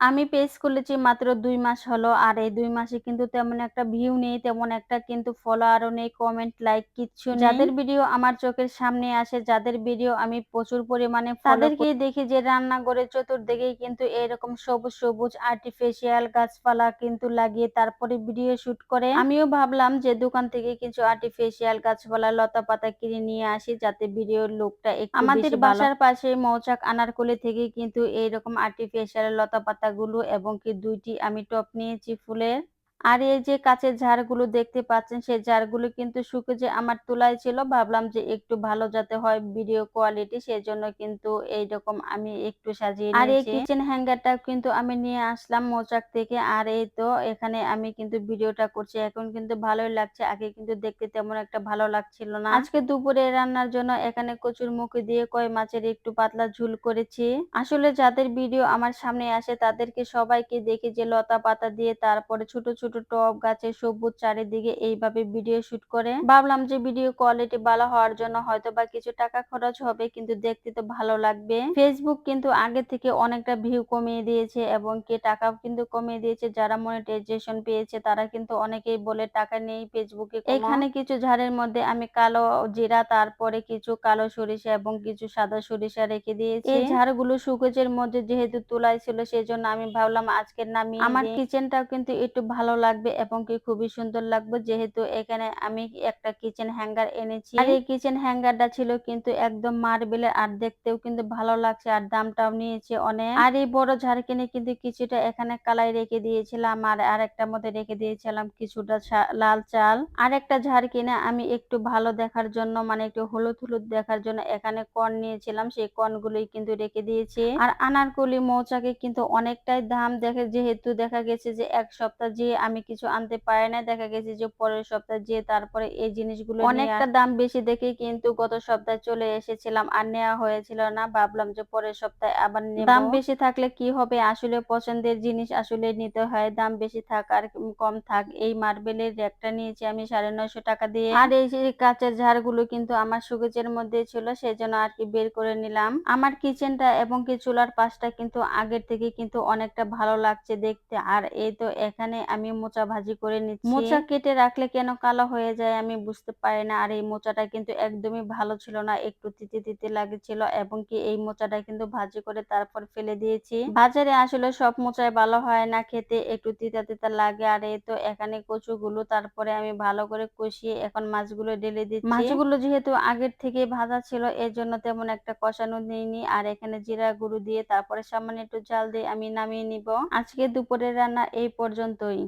আমি পেজ খুলেছি মাত্র দুই মাস হলো আর এই দুই মাসে কিন্তু তেমন একটা ভিউ নেই তেমন একটা কিন্তু ফলোয়ারও নেই কমেন্ট লাইক কিচ্ছু যাদের ভিডিও আমার চোখের সামনে আসে যাদের ভিডিও আমি প্রচুর পরিমাণে তাদেরকে দেখি যে রান্না রান্নাঘরের চতুর্দিকেই কিন্তু এরকম সবুজ সবুজ আর্টিফিশিয়াল গাছপালা কিন্তু লাগিয়ে তারপরে ভিডিও শুট করে। আমিও ভাবলাম যে দোকান থেকে কিছু আর্টিফিশিয়াল গাছপালা লতা পাতা কিনে নিয়ে আসি যাতে ভিডিওর লুকটা আমাদের বাসার পাশে মৌচাক আনারকলি থেকে কিন্তু এইরকম আর্টিফিশিয়াল লতা পাতা পাতাগুলো এবং কি দুইটি আমি টপ নিয়েছি ফুলের। আর এই যে কাছের ঝাড়গুলো দেখতে পাচ্ছেন সেই ঝাড়গুলো কিন্তু শুকে যে আমার তোলাই ছিল ভাবলাম যে একটু ভালো যাতে হয় ভিডিও কোয়ালিটি সেই জন্য কিন্তু এইরকম আমি একটু সাজিয়ে আর এই কিচেন হ্যাঙ্গারটা কিন্তু আমি নিয়ে আসলাম মোচাক থেকে আর এই তো এখানে আমি কিন্তু ভিডিওটা করছি। এখন কিন্তু ভালোই লাগছে আগে কিন্তু দেখতে তেমন একটা ভালো লাগছিল না। আজকে দুপুরে রান্নার জন্য এখানে কচুর মুখে দিয়ে কয় মাছের একটু পাতলা ঝুল করেছি। আসলে যাদের ভিডিও আমার সামনে আসে তাদেরকে সবাইকে দেখি যে লতা পাতা দিয়ে তারপরে ছোট ছোট ছোট টব গাছের সবুজ চারিদিকে এইভাবে ভিডিও শুট করে। ভাবলাম যে ভিডিও কোয়ালিটি ভালো হওয়ার জন্য হয়তো বা কিছু টাকা খরচ হবে কিন্তু দেখতে তো ভালো লাগবে। ফেসবুক কিন্তু আগে থেকে অনেকটা ভিউ কমিয়ে দিয়েছে এবং কি টাকাও কিন্তু কমিয়ে দিয়েছে। যারা মনিটাইজেশন পেয়েছে তারা কিন্তু অনেকেই বলে টাকা নেই ফেসবুকে এখানে কিছু ঝাড়ের মধ্যে আমি কালো জিরা তারপরে কিছু কালো সরিষা এবং কিছু সাদা সরিষা রেখে দিয়েছি। এই ঝাড়গুলো সুকোচের মধ্যে যেহেতু তোলাই ছিল সেই জন্য আমি ভাবলাম আজকের নামিয়ে আমার কিচেনটাও কিন্তু একটু ভালো লাগবে এবং কি খুবই সুন্দর লাগবে। যেহেতু এখানে আমি একটা কিচেন হ্যাঙ্গার এনেছি। আর এই কিচেন হ্যাঙ্গারটা ছিল কিন্তু একদম মার্বেলের আর দেখতেও কিন্তু ভালো লাগছে আর দামটাও নিয়েছে অনেক। আর এই বড় ঝাড় কিনে কিন্তু কিছুটা এখানে কালাই রেখে দিয়েছিলাম আর আরেকটার মধ্যে রেখে দিয়েছিলাম কিছুটা লাল চাল। আর একটা ঝাড় কিনে আমি একটু ভালো দেখার জন্য মানে একটু হলুদ হলুদ দেখার জন্য এখানে কর্ন নিয়েছিলাম সেই কর্নগুলোই কিন্তু রেখে দিয়েছি। আর আনারকলি মৌচাকে কিন্তু অনেকটাই দাম দেখে যেহেতু দেখা গেছে যে এক সপ্তাহ যে আমি কিছু আনতে পারি না দেখা গেছে যে পরের সপ্তাহে যে তারপরে এই জিনিসগুলো অনেকটা দাম বেশি দেখে কিন্তু গত সপ্তাহে চলে এসেছিলাম আর নেওয়া হয়েছিল না। ভাবলাম যে পরের সপ্তাহে আবার দাম বেশি থাকলে কি হবে? আসলে পছন্দের জিনিস আসলে নিতে হয়। দাম বেশি থাক আর কম থাক। এই মার্বেলের র্যাকটা নিয়েছি আমি সাড়ে নয়শো টাকা দিয়ে। আর এই কাঁচের ঝাড়গুলো কিন্তু আমার সুগেজের মধ্যে ছিল সেই জন্য আর কি বের করে নিলাম। আমার কিচেনটা এবং কি চুলার পাশটা কিন্তু আগের থেকে কিন্তু অনেকটা ভালো লাগছে দেখতে। আর এই তো এখানে আমি মোচা ভাজি করে নিচ্ছি। মোচা কেটে রাখলে কেন কালো হয়ে যায় আমি বুঝতে পারি না। আর এই মোচাটা কিন্তু একদমই ভালো ছিল না, একটু তিতে তিতে লাগছিল এবং কি এই মোচাটা কিন্তু ভাজি করে তারপর ফেলে দিয়েছি। বাজারে আসলে সব মোচায় ভালো হয় না, খেতে একটু তিতা তিতা লাগে। আর এই তো এখানে কচুগুলো, তারপরে আমি ভালো করে কষিয়ে এখন মাছগুলো ঢেলে দিচ্ছি। মাছগুলো যেহেতু আগের থেকে ভাজা ছিল এর জন্য তেমন একটা কষানো নেইনি আর এখানে জিরা গুঁড়ো দিয়ে তারপরে সামান্য একটু জাল দিয়ে আমি নামিয়ে নিব। আজকে দুপুরের রান্না এই পর্যন্তই।